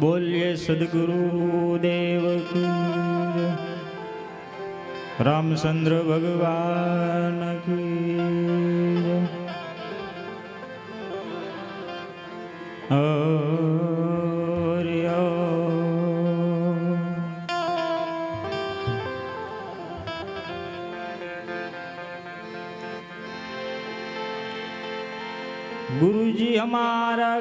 બોલીએ સદગુરુ દેવ રામચંદ્ર ભગવાન ગુરુજી અમારા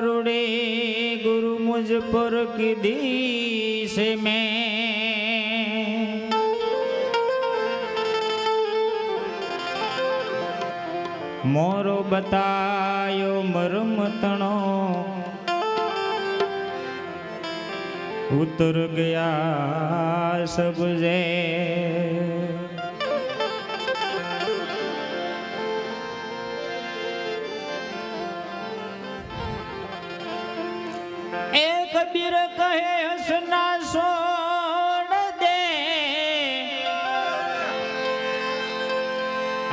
હરિ मुझ पर की दी से मैं मोरो बतायो मरम तणो उतर गया सब जे કબીર કહે, હસના સોડ દે.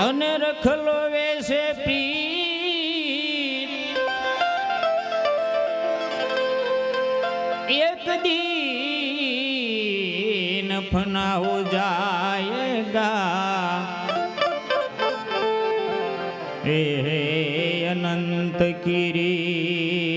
અને રખલો વેશે પ્રીત એક દીન ફના જાયગા એ અનંત કિરી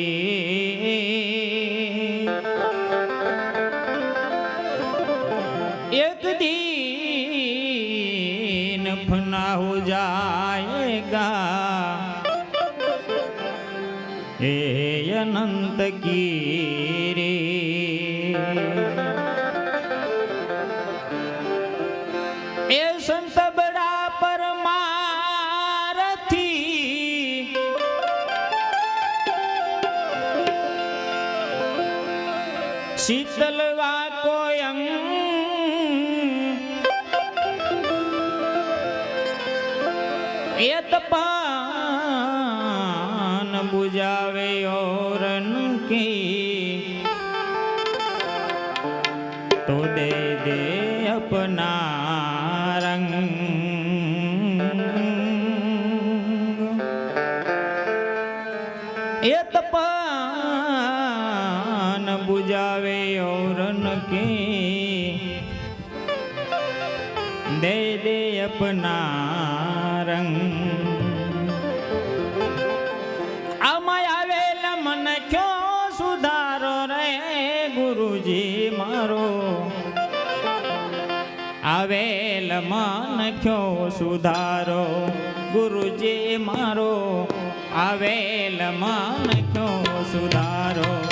એ તપાન બુજાવે સુધારો ગુરુજી મારો આવેલ મન ક્યો સુધારો.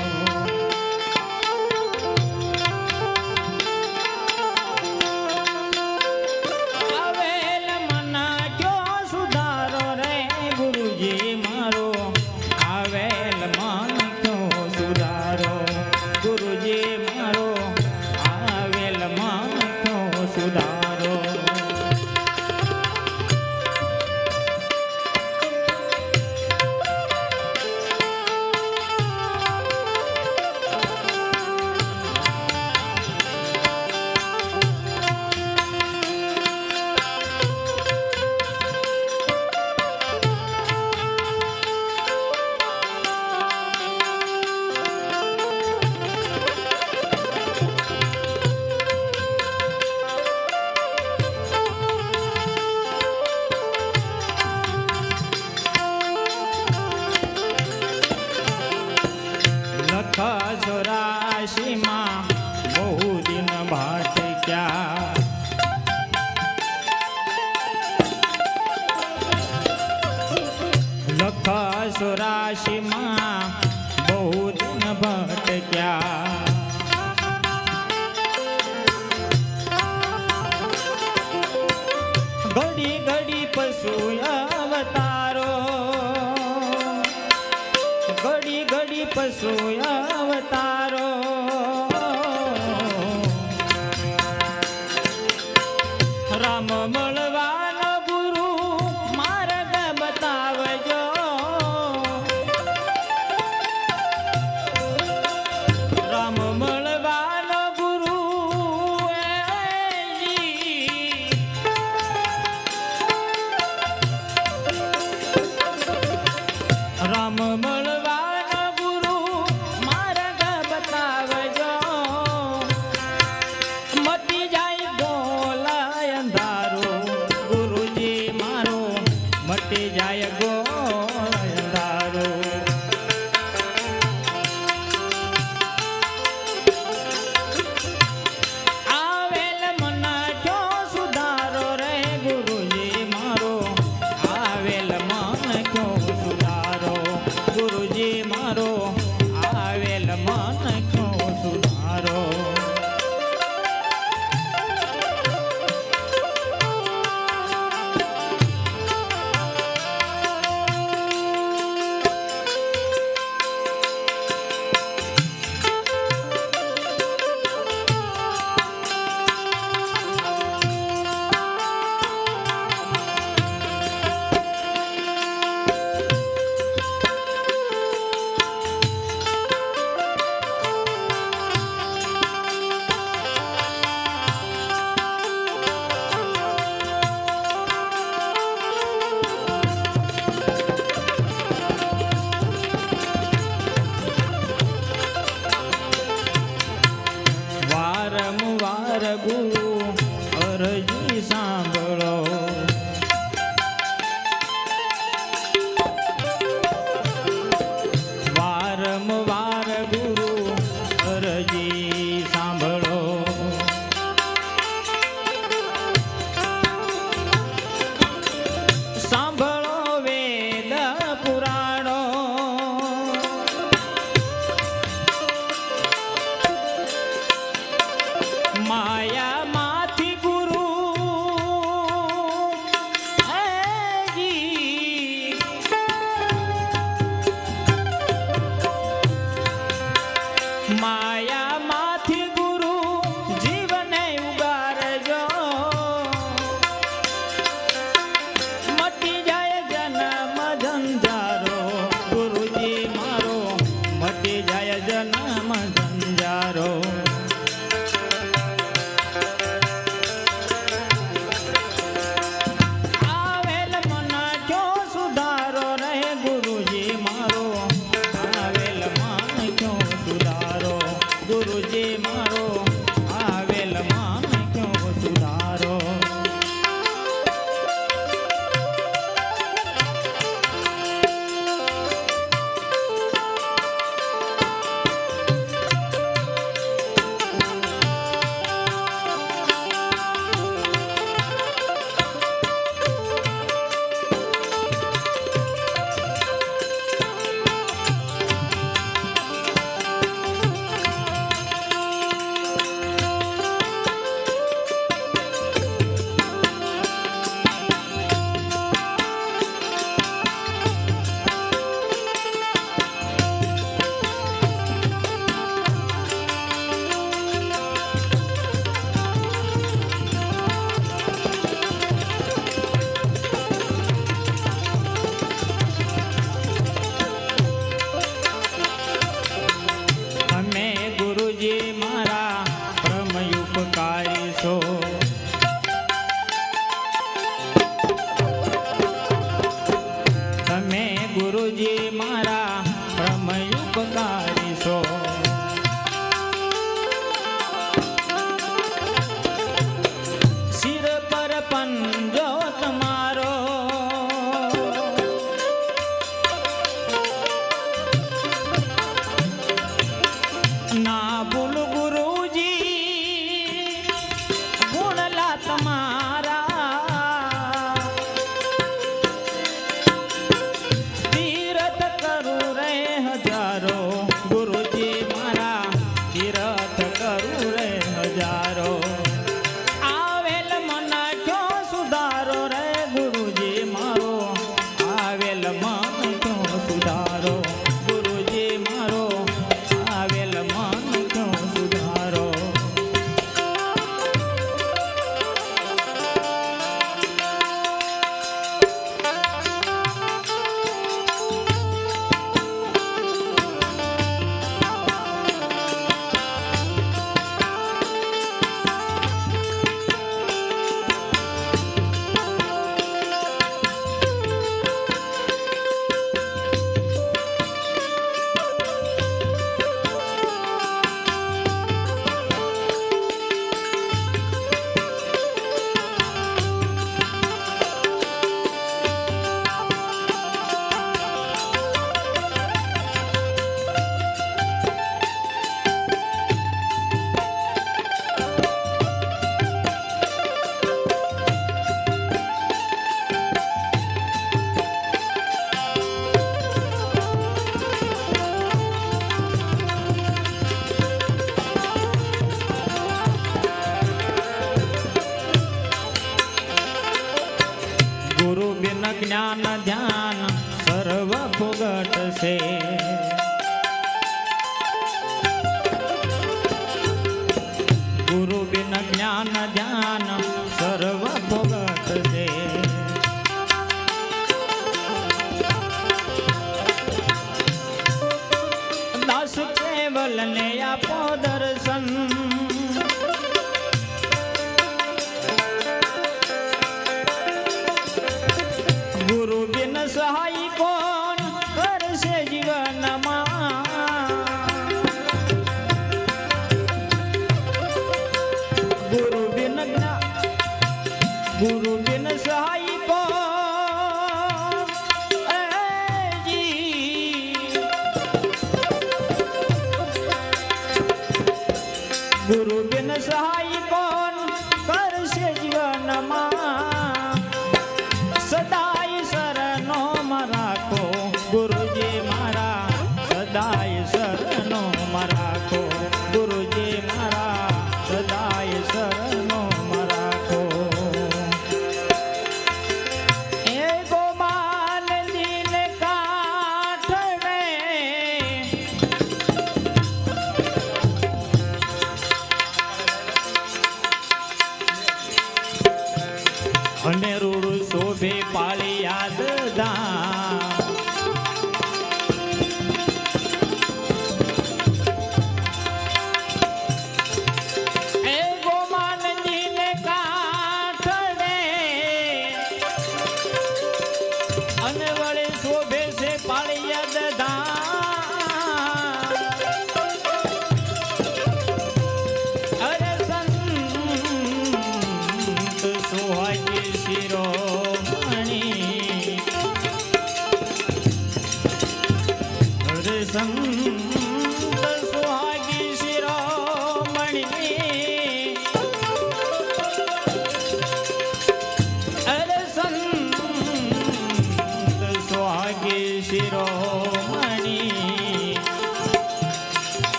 ઘડી ઘડી પશુ અવતારો. ઘડી ઘડી પશુ ઝંઝારો તારો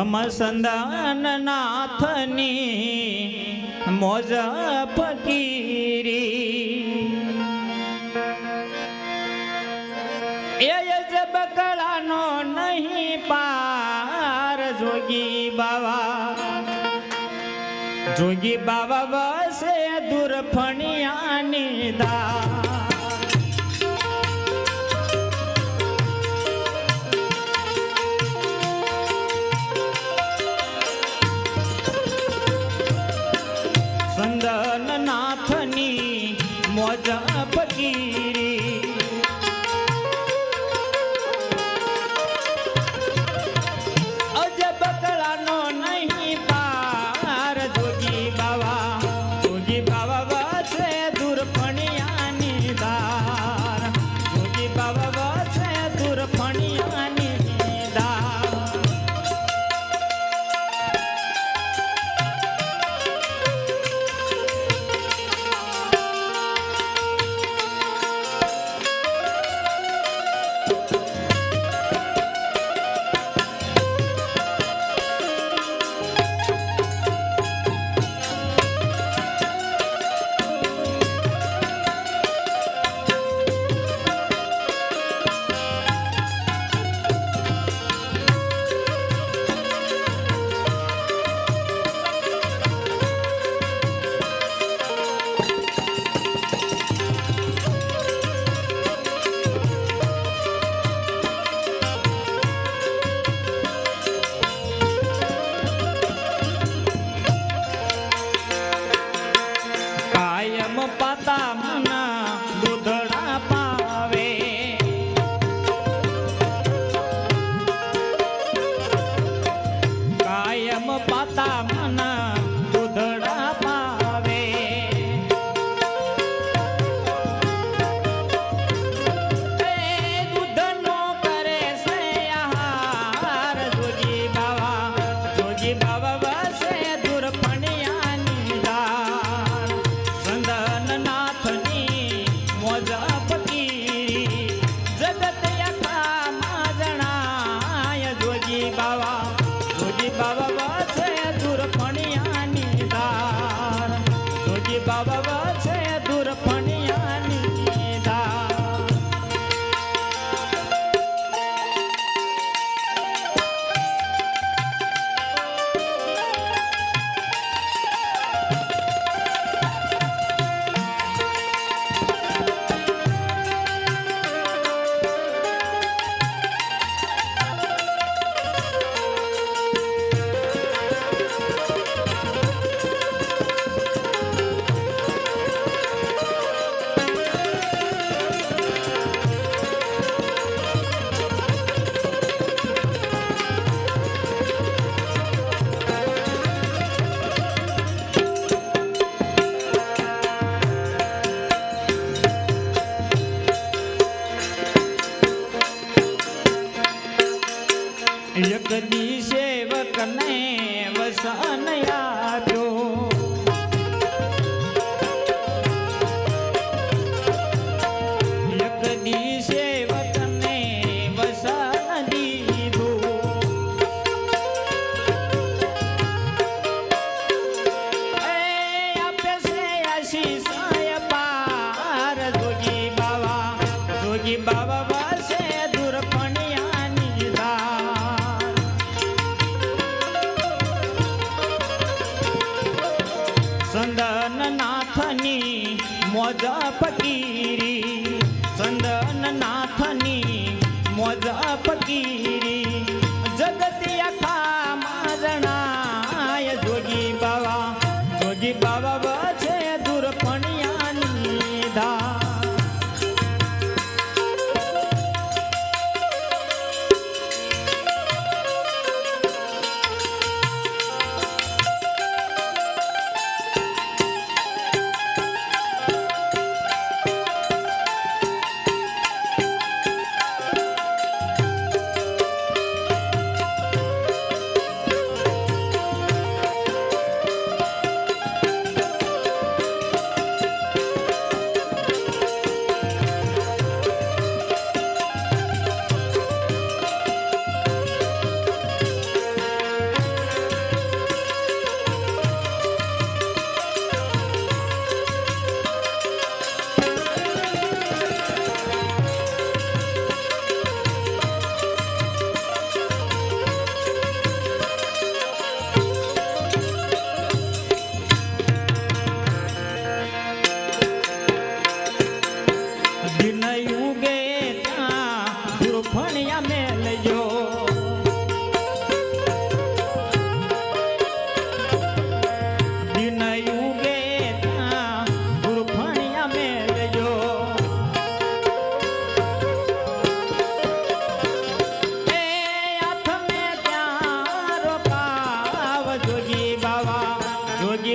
અમસંદન નાથની મોજ ફકીરી. એ જબ નહીં પાર જોગી બાવા. જોગી બાવા मजा फकीरी 哎呀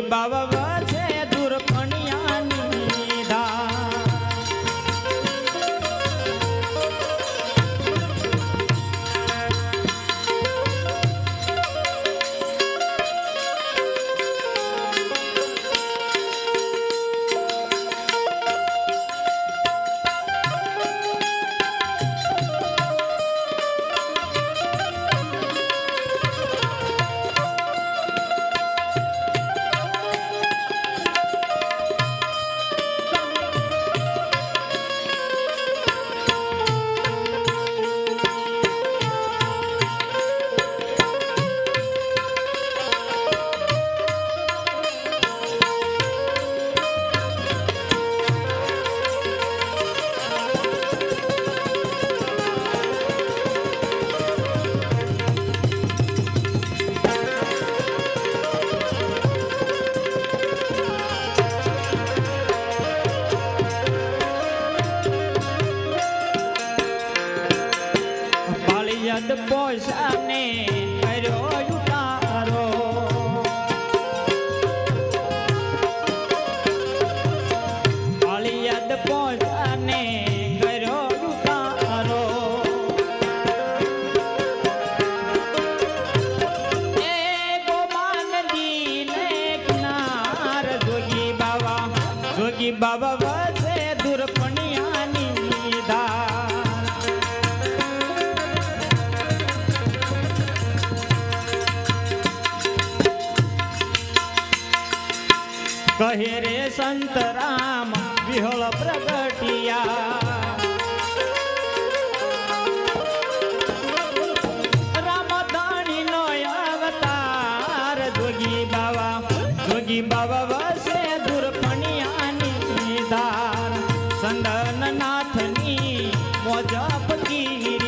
જોગી કહે રે સંત રામ, વિહળ પ્રગટિયા. રામધાણી નો અવતાર જોગી બાવા જોગી બાવા વસે દુર્પણિયાની ધાર. સંદન નાથની મોજપ કીર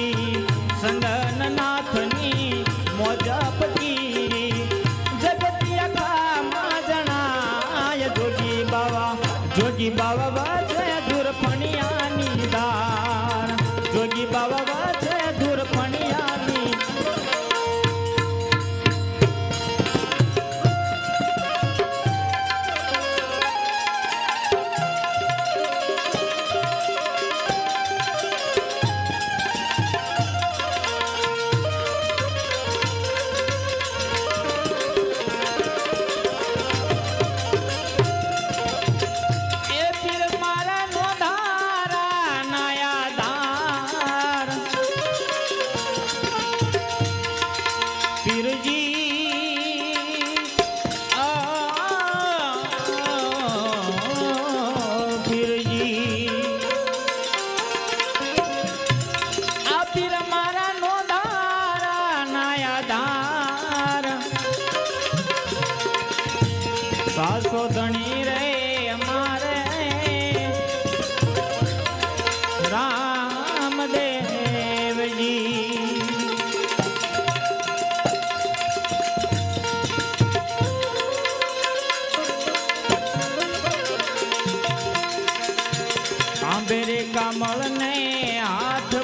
આંબેરે કમળને હાથ